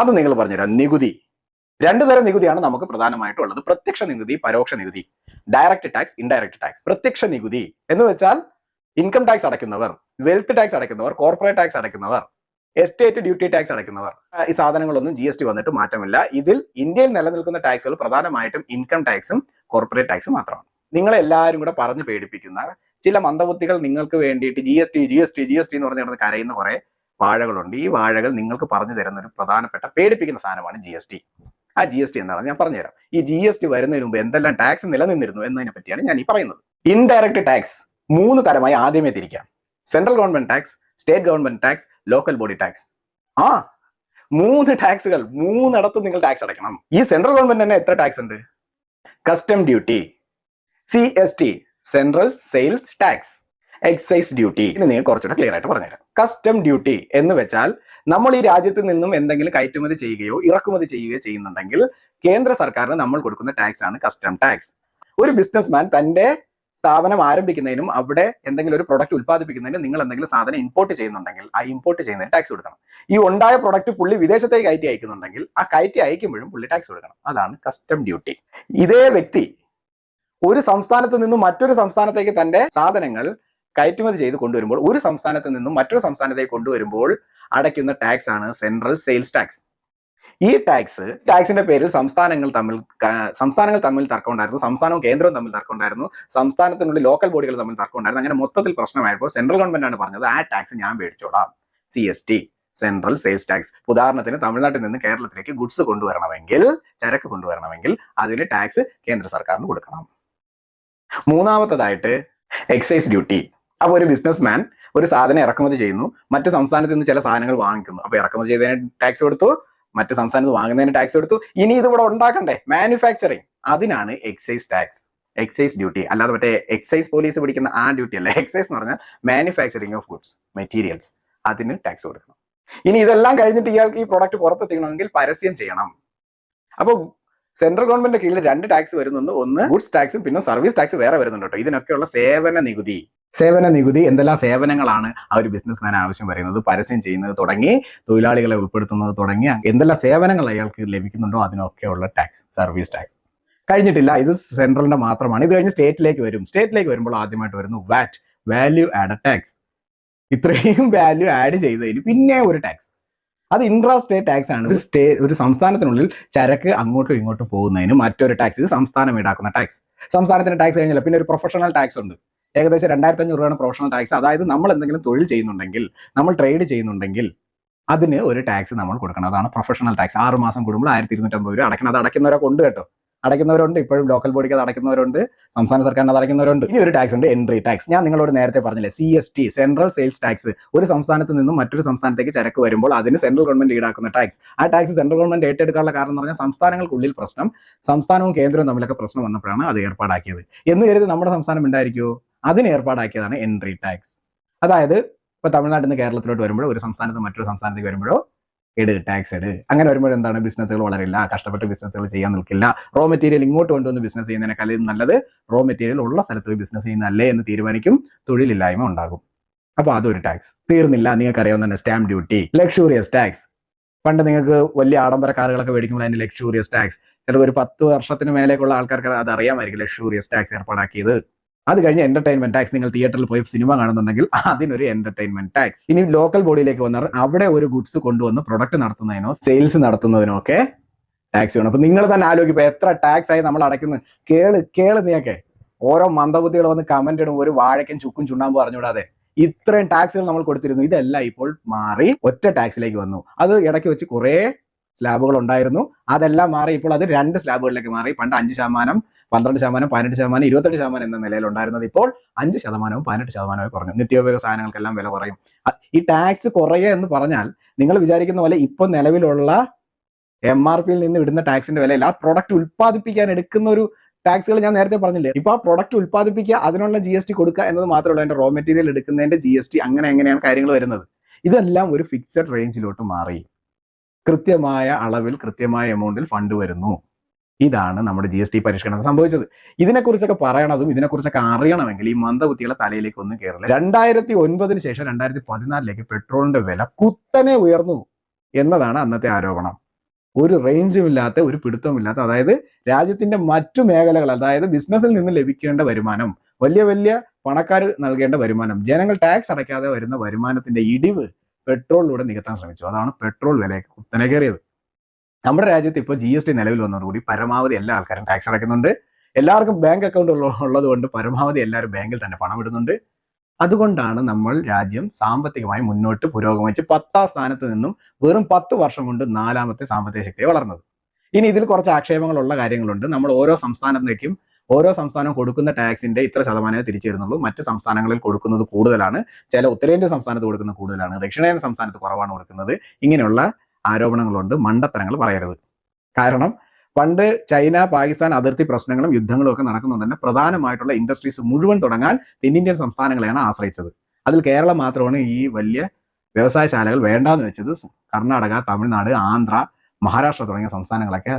അത് നിങ്ങൾ പറഞ്ഞുതരാം. നികുതി. രണ്ടു തരം നികുതിയാണ് നമുക്ക് പ്രധാനമായിട്ടുള്ളത്. പ്രത്യക്ഷ നികുതി പരോക്ഷ നികുതി. ഡയറക്റ്റ് ടാക്സ് ഇൻഡയറക്ട് ടാക്സ് പ്രത്യക്ഷ നികുതി എന്ന് വെച്ചാൽ ഇൻകം ടാക്സ് അടയ്ക്കുന്നവർ വെൽത്ത് ടാക്സ് അടയ്ക്കുന്നവർ കോർപ്പറേറ്റ് ടാക്സ് അടയ്ക്കുന്നവർ എസ്റ്റേറ്റ് ഡ്യൂട്ടി ടാക്സ് അടയ്ക്കുന്നവർ. ഈ സാധനങ്ങളൊന്നും ജി എസ് ടി വന്നിട്ട് മാറ്റമില്ല. ഇതിൽ ഇന്ത്യയിൽ നിലനിൽക്കുന്ന ടാക്സുകൾ പ്രധാനമായിട്ടും ഇൻകം ടാക്സും കോർപ്പറേറ്റ് ടാക്സും മാത്രമാണ്. നിങ്ങളെ എല്ലാവരും കൂടെ പറഞ്ഞ് പേടിപ്പിക്കുന്ന ചില മന്ദബുദ്ധികൾ നിങ്ങൾക്ക് വേണ്ടിയിട്ട് G S T G S T G S T എന്ന് പറഞ്ഞ് കിടന്ന് കരയുന്ന കുറെ വാഴകളുണ്ട്. ഈ വാഴകൾ നിങ്ങൾക്ക് പറഞ്ഞു തരുന്ന ഒരു പ്രധാനപ്പെട്ട പേടിപ്പിക്കുന്ന സാധനമാണ് ജി എസ് ടി ആ ജി എസ് ടി എന്താണ് ഞാൻ പറഞ്ഞുതരാം. ഈ ജി എസ് ടി വരുന്നതിന് മുമ്പ് എന്തെല്ലാം ടാക്സ് നിലനിന്നിരുന്നു എന്നതിനെ പറ്റിയാണ് ഞാൻ ഈ പറയുന്നത്. ഇൻഡയറക്ട് ടാക്സ് മൂന്ന് തരമായി ആദ്യമേ തിരിക്കാം. Central government tax state government tax local body tax ആ മൂന്ന് ടാക്സുകൾ മൂന്നിടത്ത് നിങ്ങൾ ടാക്സ് അടയ്ക്കണം. ഈ സെൻട്രൽ ഗവൺമെന്റ് തന്നെ എത്ര ടാക്സ് ഉണ്ട്? Custom duty C S T central sales tax excise duty ഇത് നിങ്ങൾ കുറച്ചുകൂടെ ക്ലിയർ ആയിട്ട് പറഞ്ഞുതരാം. കസ്റ്റം ഡ്യൂട്ടി എന്ന് വെച്ചാൽ നമ്മൾ ഈ രാജ്യത്ത് നിന്നും എന്തെങ്കിലും കയറ്റുമതി ചെയ്യുകയോ ഇറക്കുമതി ചെയ്യുകയോ ചെയ്യുന്നുണ്ടെങ്കിൽ കേന്ദ്ര സർക്കാരിന് നമ്മൾ കൊടുക്കുന്ന ടാക്സ് ആണ് കസ്റ്റം ടാക്സ് ഒരു ബിസിനസ്മാൻ തന്റെ സ്ഥാപനം ആരംഭിക്കുന്നതിനും അവിടെ എന്തെങ്കിലും ഒരു പ്രൊഡക്റ്റ് ഉത്പാദിപ്പിക്കുന്നതിനും നിങ്ങൾ എന്തെങ്കിലും സാധനം ഇമ്പോർട്ട് ചെയ്യുന്നുണ്ടെങ്കിൽ ആ ഇമ്പോർട്ട് ചെയ്യുന്നതിന് ടാക്സ് കൊടുക്കണം. ഈ ഉണ്ടായ പ്രൊഡക്റ്റ് പുള്ളി വിദേശത്തേക്ക് കയറ്റി അയക്കുന്നുണ്ടെങ്കിൽ ആ കയറ്റി അയക്കുമ്പോഴും പുള്ളി ടാക്സ് കൊടുക്കണം. അതാണ് കസ്റ്റം ഡ്യൂട്ടി ഇതേ വ്യക്തി ഒരു സംസ്ഥാനത്ത് നിന്നും മറ്റൊരു സംസ്ഥാനത്തേക്ക് തന്റെ സാധനങ്ങൾ കയറ്റുമതി ചെയ്ത് കൊണ്ടുവരുമ്പോൾ ഒരു സംസ്ഥാനത്ത് നിന്നും മറ്റൊരു സംസ്ഥാനത്തേക്ക് കൊണ്ടുവരുമ്പോൾ അടയ്ക്കുന്ന ടാക്സ് ആണ് സെൻട്രൽ സെയിൽസ് ടാക്സ് ഈ ടാക്സ് ടാക്സിന്റെ പേരിൽ സംസ്ഥാനങ്ങൾ തമ്മിൽ സംസ്ഥാനങ്ങൾ തമ്മിൽ തർക്കമുണ്ടായിരുന്നു സംസ്ഥാനവും കേന്ദ്രവും തമ്മിൽ തർക്കമുണ്ടായിരുന്നു സംസ്ഥാനത്തിനുള്ളിൽ ലോക്കൽ ബോഡികൾ തമ്മിൽ തർക്കമുണ്ടായിരുന്നു അങ്ങനെ മൊത്തത്തിൽ പ്രശ്നമായപ്പോൾ സെൻട്രൽ ഗവൺമെന്റ് ആണ് പറഞ്ഞത് ആ ടാക്സ് ഞാൻ മേടിച്ചോളാം. C S T central sales tax ഉദാഹരണത്തിന് തമിഴ്നാട്ടിൽ നിന്ന് കേരളത്തിലേക്ക് ഗുഡ്സ് കൊണ്ടുവരണമെങ്കിൽ ചരക്ക് കൊണ്ടുവരണമെങ്കിൽ അതിന് ടാക്സ് കേന്ദ്ര സർക്കാരിന് കൊടുക്കണം. മൂന്നാമത്തതായിട്ട് എക്സൈസ് ഡ്യൂട്ടി അപ്പൊ ഒരു ബിസിനസ്മാൻ ഒരു സാധനം ഇറക്കുമതി ചെയ്യുന്നു. മറ്റു സംസ്ഥാനത്ത് നിന്ന് ചില സാധനങ്ങൾ വാങ്ങിക്കുന്നു. അപ്പോൾ ഇറക്കുമതി ചെയ്തതിന് ടാക്സ് കൊടുത്തു. മറ്റു സംസ്ഥാനത്ത് വാങ്ങുന്നതിന് ടാക്സ് കൊടുത്തു. ഇനി ഇത് ഇവിടെ ഉണ്ടാക്കണ്ടേ? മാനുഫാക്ചറിങ് അതിനാണ് എക്സൈസ് ടാക്സ് എക്സൈസ് ഡ്യൂട്ടി അല്ലാതെ മറ്റേ എക്സൈസ് പോലീസ് പിടിക്കുന്ന ആ ഡ്യൂട്ടി അല്ല? എക്സൈസ് എന്ന് പറഞ്ഞാൽ മാനുഫാക്ചറിങ് ഓഫ് ഗുഡ്സ് മെറ്റീരിയൽസ് അതിന് ടാക്സ് കൊടുക്കണം. ഇനി ഇതെല്ലാം കഴിഞ്ഞിട്ട് ഇയാൾക്ക് ഈ പ്രോഡക്റ്റ് പുറത്തെത്തിക്കണമെങ്കിൽ പരസ്യം ചെയ്യണം. അപ്പോൾ സെൻട്രൽ ഗവൺമെന്റിന്റെ കീഴിൽ രണ്ട് ടാക്സ് വരുന്നുണ്ട്. ഒന്ന് ഗുഡ്സ് ടാക്സും പിന്നെ സർവീസ് ടാക്സ് വേറെ വരുന്നുണ്ട് കേട്ടോ ഇതിനൊക്കെയുള്ള സേവന നികുതി. സേവന നികുതി എന്തെല്ലാം സേവനങ്ങളാണ് ആ ഒരു ബിസിനസ്മാൻ ആവശ്യം പറയുന്നത് പരസ്യം ചെയ്യുന്നത് തുടങ്ങി തൊഴിലാളികളെ ഉൾപ്പെടുത്തുന്നത് തുടങ്ങി എന്തെല്ലാം സേവനങ്ങൾ അയാൾക്ക് ലഭിക്കുന്നുണ്ടോ അതിനൊക്കെയുള്ള ടാക്സ് സർവീസ് ടാക്സ് കഴിഞ്ഞിട്ടില്ല. ഇത് സെൻട്രലിന്റെ മാത്രമാണ്. ഇത് കഴിഞ്ഞ് സ്റ്റേറ്റിലേക്ക് വരും. സ്റ്റേറ്റിലേക്ക് വരുമ്പോൾ ആദ്യമായിട്ട് വരുന്നു വാറ്റ് വാല്യൂ ആഡ് ടാക്സ് ഇത്രയും വാല്യൂ ആഡ് ചെയ്തതിന് പിന്നെ ഒരു ടാക്സ് അത് ഇൻട്രാ സ്റ്റേറ്റ് ടാക്സ് ആണ്. ഒരു സ്റ്റേ ഒരു സംസ്ഥാനത്തിനുള്ളിൽ ചരക്ക് അങ്ങോട്ടും ഇങ്ങോട്ടും പോകുന്നതിന് മറ്റൊരു ടാക്സ് ഇത് സംസ്ഥാനം ഈടാക്കുന്ന ടാക്സ് സംസ്ഥാനത്തിന് ടാക്സ് കഴിഞ്ഞില്ല പിന്നെ ഒരു പ്രൊഫഷണൽ ടാക്സ് ഉണ്ട്. ഏകദേശം രണ്ടായിരത്തി അഞ്ഞൂറ് രൂപയാണ് പ്രൊഫഷണൽ ടാക്സ് അതായത് നമ്മൾ എന്തെങ്കിലും തൊഴിൽ ചെയ്യുന്നുണ്ടെങ്കിൽ നമ്മൾ ട്രേഡ് ചെയ്യുന്നുണ്ടെങ്കിൽ അതിന് ഒരു ടാക്സ് നമ്മൾ കൊടുക്കണം. അതാണ് പ്രൊഫഷണൽ ടാക്സ് ആറ് മാസം കൂടുമ്പോൾ ആയിരത്തി ഇരുന്നൂറ്റമ്പത് രൂപ അടക്കണം അത് അടയ്ക്കുന്നവരൊക്കെ ഉണ്ട് കേട്ടോ അടയ്ക്കുന്നവരുണ്ട്. ഇപ്പോഴും ലോക്കൽ ബോഡിക്ക് അത് അടയ്ക്കുന്നവരുണ്ട്. സംസ്ഥാന സർക്കാരിന് അത് അടയ്ക്കുന്നവരുണ്ട്. ഇനി ഒരു ടാക്സ് ഉണ്ട് എൻട്രി ടാക്സ് ഞാൻ നിങ്ങളോട് നേരത്തെ പറഞ്ഞില്ലേ C S T central sales tax ഒരു സംസ്ഥാനത്ത് നിന്നും മറ്റൊരു സംസ്ഥാനത്തേക്ക് ചരക്ക് വരുമ്പോൾ അതിന് സെൻട്രൽ ഗവൺമെന്റ് ഈടാക്കുന്ന ടാക്സ് ആ ടാക്സ് സെൻട്രൽ ഗവൺമെന്റ് ഏറ്റെടുക്കാനുള്ള കാരണം എന്ന് പറഞ്ഞാൽ സംസ്ഥാനങ്ങൾക്കുള്ളിൽ പ്രശ്നം സംസ്ഥാനവും കേന്ദ്രവും തമ്മിലൊക്കെ പ്രശ്നം വന്നപ്പോഴാണ് അത് ഏർപ്പാടാക്കിയത്. എന്ന് കരുതി നമ്മുടെ സംസ്ഥാനം ഉണ്ടായിരിക്കുമോ അതിന് ഏർപ്പാടാക്കിയതാണ് എൻട്രി ടാക്സ് അതായത് ഇപ്പൊ തമിഴ്നാട്ടിൽ നിന്ന് കേരളത്തിലോട്ട് വരുമ്പോഴോ ഒരു സംസ്ഥാനത്ത് മറ്റൊരു സംസ്ഥാനത്തേക്ക് വരുമ്പോഴോ എട് ടാക്സ് എട്. അങ്ങനെ വരുമ്പോൾ എന്താണ്? ബിസിനസ്സുകൾ വളരില്ല കഷ്ടപ്പെട്ട് ബിസിനസ്സുകൾ ചെയ്യാൻ നിൽക്കില്ല. റോ മെറ്റീരിയൽ ഇങ്ങോട്ട് കൊണ്ടുവന്ന് ബിസിനസ് ചെയ്യുന്നതിനേക്കാളും നല്ലത് റോ മെറ്റീരിയൽ ഉള്ള സ്ഥലത്ത് പോയി ബിസിനസ് ചെയ്യുന്നതല്ലേ എന്ന് തീരുമാനിക്കും തൊഴിലില്ലായ്മ ഉണ്ടാകും. അപ്പൊ അതൊരു ടാക്സ് തീർന്നില്ല നിങ്ങൾക്ക് അറിയാവുന്ന സ്റ്റാമ്പ് ഡ്യൂട്ടി ലക്ഷൂറിയസ് ടാക്സ് പണ്ട് നിങ്ങൾക്ക് വലിയ ആഡംബര കാറുകളൊക്കെ മേടിക്കുമ്പോൾ അതിന് ലക്ഷൂറിയസ് ടാക്സ് ചിലപ്പോൾ ഒരു പത്ത് വർഷത്തിന് മേലേക്കുള്ള ആൾക്കാർക്ക് അത് അറിയാമായിരിക്കും ലക്ഷൂറിയസ് ടാക്സ് ഏർപ്പാടാക്കിയത്. അത് കഴിഞ്ഞ് എന്റർടൈൻമെന്റ് ടാക്സ് നിങ്ങൾ തിയേറ്ററിൽ പോയി സിനിമ കാണുന്നുണ്ടെങ്കിൽ അതിനൊരു എന്റർടൈൻമെന്റ് ടാക്സ് ഇനി ലോക്കൽ ബോഡിയിലേക്ക് വന്നാൽ അവിടെ ഒരു ഗുഡ്സ് കൊണ്ടുവന്ന് പ്രൊഡക്റ്റ് നടത്തുന്നതിനോ സെയിൽസ് നടത്തുന്നതിനോ ഒക്കെ ടാക്സ് വേണം അപ്പൊ നിങ്ങൾ തന്നെ ആലോചിക്കും എത്ര ടാക്സ് ആയി നമ്മൾ അടയ്ക്കുന്നത് കേൾ കേൾ നീയൊക്കെ. ഓരോ മന്ദബുദ്ധികൾ വന്ന് കമന്റ് ഇടും ഒരു വാഴയ്ക്കും ചുക്കും ചുണ്ടാമ്പ് പറഞ്ഞുകൂടാതെ ഇത്രയും ടാക്സുകൾ നമ്മൾ കൊടുത്തിരുന്നു. ഇതെല്ലാം ഇപ്പോൾ മാറി ഒറ്റ ടാക്സിലേക്ക് വന്നു. അത് ഇടയ്ക്ക് വെച്ച് കുറേ സ്ലാബുകൾ ഉണ്ടായിരുന്നു. അതെല്ലാം മാറി ഇപ്പോൾ അത് രണ്ട് സ്ലാബുകളിലേക്ക് മാറി. പണ്ട് അഞ്ച് ശതമാനം പന്ത്രണ്ട് ശതമാനം പതിനെട്ട് ശതമാനം ഇരുപത്തെട്ട് ശതമാനം എന്ന നിലയിൽ ഉണ്ടായിരുന്നത് ഇപ്പോൾ അഞ്ച് ശതമാനവും പതിനെട്ട് ശതമാനവും കുറഞ്ഞു. നിത്യോപയോഗ സാധനങ്ങൾക്കെല്ലാം വില കുറയും. ഈ ടാക്സ് കുറയുക എന്ന് പറഞ്ഞാൽ നിങ്ങൾ വിചാരിക്കുന്ന പോലെ ഇപ്പൊ നിലവിലുള്ള എം ആർ പിയിൽ നിന്ന് ഇടുന്ന ടാക്സിന്റെ വിലയില്ല. ആ പ്രൊഡക്റ്റ് ഉൽപ്പാദിപ്പിക്കാൻ എടുക്കുന്ന ഒരു ടാക്സുകൾ ഞാൻ നേരത്തെ പറഞ്ഞില്ലേ? ഇപ്പൊ ആ പ്രൊഡക്റ്റ് ഉൽപ്പാദിപ്പിക്കുക അതിനുള്ള ജി എസ് ടി കൊടുക്കുക എന്നത് മാത്രമേ അതിന്റെ റോ മെറ്റീരിയൽ എടുക്കുന്നതിന്റെ ജി എസ് ടി അങ്ങനെ എങ്ങനെയാണ് കാര്യങ്ങൾ വരുന്നത്? ഇതെല്ലാം ഒരു ഫിക്സഡ് റേഞ്ചിലോട്ട് മാറി. കൃത്യമായ അളവിൽ കൃത്യമായ എമൗണ്ടിൽ ഫണ്ട് വരുന്നു. ഇതാണ് നമ്മുടെ ജി എസ് ടി പരിഷ്കരണം സംഭവിച്ചത്. ഇതിനെക്കുറിച്ചൊക്കെ പറയണതും ഇതിനെക്കുറിച്ചൊക്കെ അറിയണമെങ്കിൽ ഈ മന്ദബുദ്ധികളെ തലയിലേക്ക് ഒന്നും കയറില്ല രണ്ടായിരത്തി ഒൻപതിന് ശേഷം രണ്ടായിരത്തി പതിനാലിലേക്ക് പെട്രോളിന്റെ വില കുത്തനെ ഉയർന്നു എന്നതാണ് അന്നത്തെ ആരോപണം. ഒരു റേഞ്ചും ഇല്ലാത്ത ഒരു പിടുത്തവും ഇല്ലാത്ത അതായത് രാജ്യത്തിന്റെ മറ്റു മേഖലകൾ അതായത് ബിസിനസ്സിൽ നിന്ന് ലഭിക്കേണ്ട വരുമാനം വലിയ വലിയ പണക്കാർ നൽകേണ്ട വരുമാനം ജനങ്ങൾ ടാക്സ് അടയ്ക്കാതെ വരുന്ന വരുമാനത്തിന്റെ ഇടിവ് പെട്രോളിലൂടെ നികത്താൻ ശ്രമിച്ചു. അതാണ് പെട്രോൾ വിലയൊക്കെ കുത്തനെ കയറിയത്. നമ്മുടെ രാജ്യത്ത് ഇപ്പോൾ ജി എസ് ടി നിലവിൽ വന്നതോടുകൂടി പരമാവധി എല്ലാ ആൾക്കാരും ടാക്സ് അടയ്ക്കുന്നുണ്ട് എല്ലാവർക്കും ബാങ്ക് അക്കൗണ്ട് ഉള്ളത് കൊണ്ട് പരമാവധി എല്ലാവരും ബാങ്കിൽ തന്നെ പണം ഇടുന്നുണ്ട്. അതുകൊണ്ടാണ് നമ്മൾ രാജ്യം സാമ്പത്തികമായി മുന്നോട്ട് പുരോഗമിച്ച് പത്താം സ്ഥാനത്ത് നിന്നും വെറും പത്ത് വർഷം കൊണ്ട് നാലാമത്തെ സാമ്പത്തിക ശക്തിയെ വളർന്നത്. ഇനി ഇതിൽ കുറച്ച് ആക്ഷേപങ്ങളുള്ള കാര്യങ്ങളുണ്ട്. നമ്മൾ ഓരോ സംസ്ഥാനത്തേക്കും ഓരോ സംസ്ഥാനം കൊടുക്കുന്ന ടാക്സിന്റെ ഇത്ര ശതമാനമേ തിരിച്ചു തരുന്നുള്ളൂ മറ്റ് സംസ്ഥാനങ്ങളിൽ കൊടുക്കുന്നത് കൂടുതലാണ്. ചില ഉത്തരേന്ത്യൻ സംസ്ഥാനത്ത് കൊടുക്കുന്നത് കൂടുതലാണ്. ദക്ഷിണേന്ത്യൻ സംസ്ഥാനത്ത് കുറവാണ് കൊടുക്കുന്നത്. ഇങ്ങനെയുള്ള ആരോപണങ്ങളുണ്ട് മണ്ടത്തരങ്ങൾ പറയരുത്. കാരണം പണ്ട് ചൈന പാകിസ്ഥാൻ അതിർത്തി പ്രശ്നങ്ങളും യുദ്ധങ്ങളും ഒക്കെ നടക്കുന്നത് തന്നെ പ്രധാനമായിട്ടുള്ള ഇൻഡസ്ട്രീസ് മുഴുവൻ തുടങ്ങാൻ തെന്നിന്ത്യൻ സംസ്ഥാനങ്ങളെയാണ് ആശ്രയിച്ചത്. അതിൽ കേരളം മാത്രമാണ് ഈ വലിയ വ്യവസായശാലകൾ വേണ്ടാന്ന് വെച്ചത്. കർണാടക തമിഴ്നാട് ആന്ധ്ര മഹാരാഷ്ട്ര തുടങ്ങിയ സംസ്ഥാനങ്ങളൊക്കെ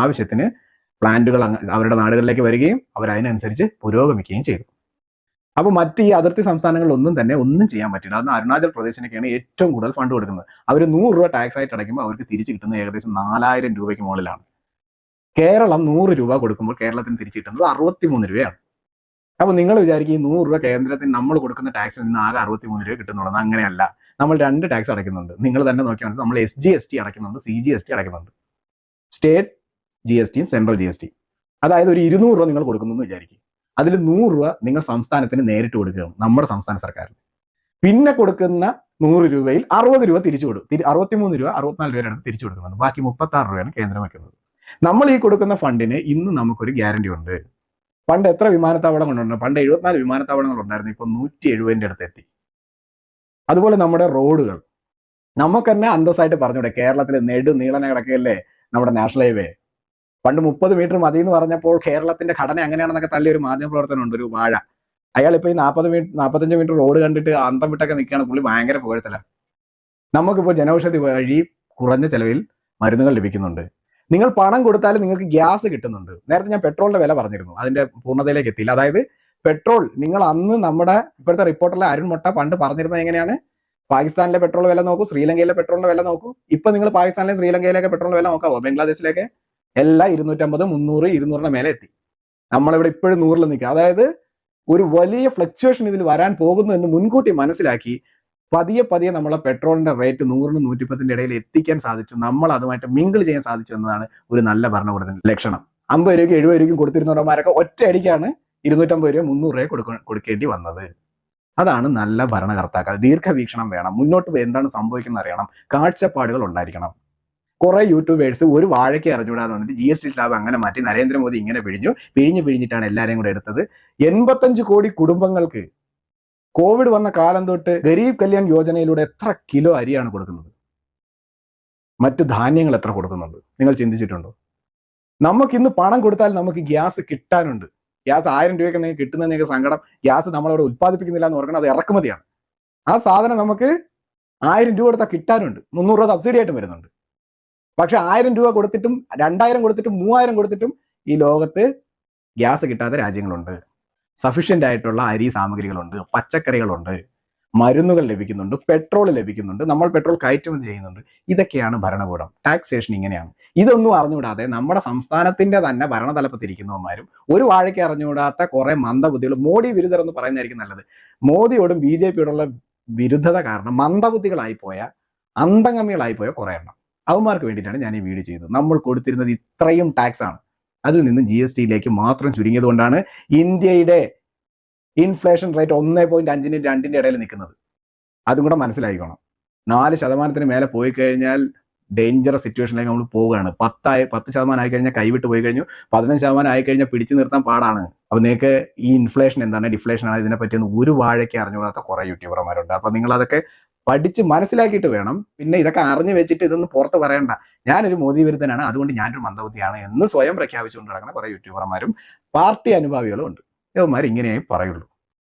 ആവശ്യത്തിന് പ്ലാന്റുകൾ അവരുടെ നാടുകളിലേക്ക് വരികയും അവർ അതിനനുസരിച്ച് പുരോഗമിക്കുകയും ചെയ്തു. അപ്പോൾ മറ്റ് ഈ അതിർത്തി സംസ്ഥാനങ്ങളിലൊന്നും തന്നെ ഒന്നും ചെയ്യാൻ പറ്റില്ല. അതൊന്നും അരുണാചൽ പ്രദേശിനൊക്കെയാണ് ഏറ്റവും കൂടുതൽ ഫണ്ട് കൊടുക്കുന്നത്. അവർ നൂറ് രൂപ ടാക്സ് ആയിട്ട് അടയ്ക്കുമ്പോൾ അവർക്ക് തിരിച്ചു കിട്ടുന്നത് ഏകദേശം നാലായിരം രൂപയ്ക്ക് മുകളിലാണ്. കേരളം നൂറ് രൂപ കൊടുക്കുമ്പോൾ കേരളത്തിന് തിരിച്ചു കിട്ടുന്നത് അറുപത്തിമൂന്ന് രൂപയാണ്. അപ്പോൾ നിങ്ങൾ വിചാരിക്കും ഈ നൂറ് രൂപ കേന്ദ്രത്തിന് നമ്മൾ കൊടുക്കുന്ന ടാക്സിൽ നിന്ന് ആകെ അറുപത്തിമൂന്ന് രൂപ കിട്ടുന്നുള്ളത് അങ്ങനെയല്ല. നമ്മൾ രണ്ട് ടാക്സ് അടയ്ക്കുന്നുണ്ട്. നിങ്ങൾ തന്നെ നോക്കിയാൽ നമ്മൾ എസ് ജി എസ് ടി അടയ്ക്കുന്നുണ്ട് സി ജി എസ് ടി അടയ്ക്കുന്നുണ്ട്. സ്റ്റേറ്റ് ജി എസ് ടിയും സെൻട്രൽ ജി എസ് ടി അതായത് ഒരു ഇരുന്നൂറ് രൂപ നിങ്ങൾ കൊടുക്കുന്നു എന്ന് വിചാരിക്കും. അതിൽ നൂറ് രൂപ നിങ്ങൾ സംസ്ഥാനത്തിന് നേരിട്ട് കൊടുക്കുകയാണ് നമ്മുടെ സംസ്ഥാന സർക്കാരിന്. പിന്നെ കൊടുക്കുന്ന നൂറ് രൂപയിൽ അറുപത് രൂപ തിരിച്ചു കൊടുക്കും. അറുപത്തിമൂന്ന് രൂപ അറുപത്തിനാല് രൂപ അടുത്ത് തിരിച്ചു കൊടുക്കുന്നത്. ബാക്കി മുപ്പത്തി ആറ് രൂപയാണ് കേന്ദ്രം വയ്ക്കുന്നത്. നമ്മൾ ഈ കൊടുക്കുന്ന ഫണ്ടിന് ഇന്ന് നമുക്കൊരു ഗ്യാരണ്ടി ഉണ്ട്. പണ്ട് എത്ര വിമാനത്താവളങ്ങളുണ്ട് പണ്ട് എഴുപത്തിനാല് വിമാനത്താവളങ്ങൾ ഉണ്ടായിരുന്നു ഇപ്പൊ നൂറ്റി എഴുപതിന്റെ അടുത്ത് എത്തി. അതുപോലെ നമ്മുടെ റോഡുകൾ. നമുക്ക് തന്നെ അന്തസ്സായിട്ട് പറഞ്ഞൂടെ കേരളത്തിൽ നെടു നീളനെ കിടക്കുകയല്ലേ നമ്മുടെ നാഷണൽ ഹൈവേ? പണ്ട് മുപ്പത് മീറ്റർ മതി എന്ന് പറഞ്ഞപ്പോൾ കേരളത്തിന്റെ ഘടന അങ്ങനെയാണെന്നൊക്കെ തള്ളി ഒരു മാധ്യമ പ്രവർത്തനം ഉണ്ട് ഒരു വാഴ. അയാൾ ഇപ്പൊ ഈ നാൽപ്പത് മീറ്റർ നാൽപ്പത്തഞ്ച് മീറ്റർ റോഡ് കണ്ടിട്ട് അന്തം വിട്ടൊക്കെ നിൽക്കുകയാണ് പുള്ളി ഭയങ്കര പുകഴ്ത്തല. നമുക്കിപ്പോൾ ജനൌഷധി വഴി കുറഞ്ഞ ചെലവിൽ മരുന്നുകൾ ലഭിക്കുന്നുണ്ട്. നിങ്ങൾ പണം കൊടുത്താൽ നിങ്ങൾക്ക് ഗ്യാസ് കിട്ടുന്നുണ്ട്. നേരത്തെ ഞാൻ പെട്രോളിന്റെ വില പറഞ്ഞിരുന്നു. അതിന്റെ പൂർണതയിലേക്ക് എത്തിയില്ല. അതായത് പെട്രോൾ നിങ്ങൾ അന്ന് നമ്മുടെ ഇപ്പോഴത്തെ റിപ്പോർട്ടറിലെ അരുൺ മുട്ട പണ്ട് പറഞ്ഞിരുന്നത് എങ്ങനെയാണ്? പാകിസ്ഥാനിലെ പെട്രോൾ വില നോക്കൂ ശ്രീലങ്കയിലെ പെട്രോളിന്റെ വില നോക്കൂ. ഇപ്പൊ നിങ്ങൾ പാകിസ്ഥാനിലെ ശ്രീലങ്കയിലേക്ക് പെട്രോളിന്റെ വില നോക്കാവോ? ബംഗ്ലാദേശിലേക്ക്? എല്ലാം ഇരുന്നൂറ്റമ്പത് മുന്നൂറ് ഇരുന്നൂറിന് മേലെ എത്തി. നമ്മളിവിടെ ഇപ്പോഴും നൂറിൽ നിൽക്കുക. അതായത് ഒരു വലിയ ഫ്ലക്ച്വേഷൻ ഇതിൽ വരാൻ പോകുന്നു എന്ന് മുൻകൂട്ടി മനസ്സിലാക്കി പതിയെ പതിയെ നമ്മളെ പെട്രോളിന്റെ റേറ്റ് നൂറിനും നൂറ്റിപ്പത്തിന്റെ ഇടയിൽ എത്തിക്കാൻ സാധിച്ചു. നമ്മൾ അതുമായിട്ട് മിങ്കിൾ ചെയ്യാൻ സാധിച്ചു എന്നതാണ് ഒരു നല്ല ഭരണകൂടത്തിന്റെ ലക്ഷണം. അമ്പത് രൂപയ്ക്ക് എഴുപത് രൂപയ്ക്കും കൊടുത്തിരുന്നവന്മാരൊക്കെ ഒറ്റ അടിക്കാണ് ഇരുന്നൂറ്റമ്പത് രൂപ മുന്നൂറ് രൂപ കൊടുക്ക കൊടുക്കേണ്ടി വന്നത്. അതാണ് നല്ല ഭരണകർത്താക്കൾ. ദീർഘവീക്ഷണം വേണം. മുന്നോട്ട് എന്താണ് സംഭവിക്കുന്നത് അറിയണം. കാഴ്ചപ്പാടുകൾ ഉണ്ടായിരിക്കണം. കുറെ യൂട്യൂബേഴ്സ് ഒരു വാഴയ്ക്ക് അറിഞ്ഞുകൂടാന്ന് വന്നിട്ട് ജി എസ് ടി സ്ലാബ് അങ്ങനെ മാറ്റി നരേന്ദ്രമോദി ഇങ്ങനെ പിഴിഞ്ഞു. പിഴിഞ്ഞ് പിഴിഞ്ഞിട്ടാണ് എല്ലാവരെയും കൂടെ എടുത്തത്. എൺപത്തഞ്ച് കോടി കുടുംബങ്ങൾക്ക് കോവിഡ് വന്ന കാലം തൊട്ട് ഗരീബ് കല്യാൺ യോജനയിലൂടെ എത്ര കിലോ അരിയാണ് കൊടുക്കുന്നത്? മറ്റ് ധാന്യങ്ങൾ എത്ര കൊടുക്കുന്നുണ്ട്? നിങ്ങൾ ചിന്തിച്ചിട്ടുണ്ടോ? നമുക്ക് ഇന്ന് പണം കൊടുത്താൽ നമുക്ക് ഗ്യാസ് കിട്ടാനുണ്ട്. ഗ്യാസ് ആയിരം രൂപയ്ക്ക് നിങ്ങൾക്ക് കിട്ടുന്ന നിങ്ങൾക്ക് സങ്കടം. ഗ്യാസ് നമ്മളവിടെ ഉത്പാദിപ്പിക്കുന്നില്ല എന്ന് ഓർക്കണം അത് ഇറക്കുമതിയാണ്. ആ സാധനം നമുക്ക് ആയിരം രൂപ കൊടുത്താൽ കിട്ടാനുണ്ട്. മുന്നൂറ് രൂപ സബ്സിഡി ആയിട്ട് വരുന്നുണ്ട്. പക്ഷെ ആയിരം രൂപ കൊടുത്തിട്ടും രണ്ടായിരം കൊടുത്തിട്ടും മൂവായിരം കൊടുത്തിട്ടും ഈ ലോകത്ത് ഗ്യാസ് കിട്ടാത്ത രാജ്യങ്ങളുണ്ട്. സഫീഷ്യന്റ് ആയിട്ടുള്ള അരി സാമഗ്രികളുണ്ട് പച്ചക്കറികളുണ്ട് മരുന്നുകൾ ലഭിക്കുന്നുണ്ട് പെട്രോൾ ലഭിക്കുന്നുണ്ട് നമ്മൾ പെട്രോൾ കയറ്റുമതി ചെയ്യുന്നുണ്ട്. ഇതൊക്കെയാണ് ഭരണകൂടം. ടാക്സേഷൻ ഇങ്ങനെയാണ്. ഇതൊന്നും അറിഞ്ഞുകൂടാതെ നമ്മുടെ സംസ്ഥാനത്തിന്റെ തന്നെ ഭരണതലപ്പത്തിരിക്കുന്നവന്മാരും ഒരു വാഴയ്ക്ക് അറിഞ്ഞുകൂടാത്ത കുറെ മന്ദബുദ്ധികൾ മോഡി വിരുദ്ധർ എന്ന് പറയുന്നതായിരിക്കും നല്ലത്. മോദിയോടും ബി ജെ പിയോടുള്ള വിരുദ്ധത കാരണം മന്ദബുദ്ധികളായി പോയ അന്തംഗമികളായി പോയ കുറെ എണ്ണം. അവന്മാർക്ക് വേണ്ടിയിട്ടാണ് ഞാൻ ഈ വീഡിയോ ചെയ്തത്. നമ്മൾ കൊടുത്തിരുന്നത് ഇത്രയും ടാക്സ് ആണ്. അതിൽ നിന്ന് ജി എസ് ടിയിലേക്ക് മാത്രം ചുരുങ്ങിയത് കൊണ്ടാണ് ഇന്ത്യയുടെ ഇൻഫ്ലേഷൻ റേറ്റ് ഒന്നേ പോയിന്റ് അഞ്ചിന് രണ്ടിന്റെ ഇടയിൽ നിൽക്കുന്നത്. അതും കൂടെ മനസ്സിലായിക്കോണം. നാല് ശതമാനത്തിന് മേലെ പോയി കഴിഞ്ഞാൽ ഡേഞ്ചറസ് സിറ്റുവേഷനിലേക്ക് നമ്മൾ പോവുകയാണ്. പത്തായി പത്ത് ശതമാനം ആയി കഴിഞ്ഞാൽ കൈവിട്ട് പോയി കഴിഞ്ഞു. പതിനഞ്ച് ശതമാനം ആയി കഴിഞ്ഞാൽ പിടിച്ചു നിർത്താൻ പാടാണ്. അപ്പൊ നിങ്ങൾക്ക് ഈ ഇൻഫ്ലേഷൻ എന്താണ് ഡിഫ്ലേഷൻ ആണ് ഇതിനെ പറ്റിയൊന്നും ഒരു വാഴയ്ക്ക് അറിഞ്ഞുകൂടാത്ത കുറേ യൂട്യൂബർമാരുണ്ട് അപ്പൊ നിങ്ങൾ അതൊക്കെ പഠിച്ച് മനസ്സിലാക്കിയിട്ട് വേണം. പിന്നെ ഇതൊക്കെ അറിഞ്ഞു വെച്ചിട്ട് ഇതൊന്നും പുറത്ത് പറയണ്ട. ഞാനൊരു മോദി വിരുദ്ധനാണ്. അതുകൊണ്ട് ഞാനൊരു മന്ദബുദ്ധിയാണ് എന്ന് സ്വയം പ്രഖ്യാപിച്ചുകൊണ്ട് നടക്കുന്ന കുറെ യൂട്യൂബർമാരും പാർട്ടി അനുഭാവികളും ഉണ്ട്. ഇവന്മാർ ഇങ്ങനെയായി പറയുള്ളൂ.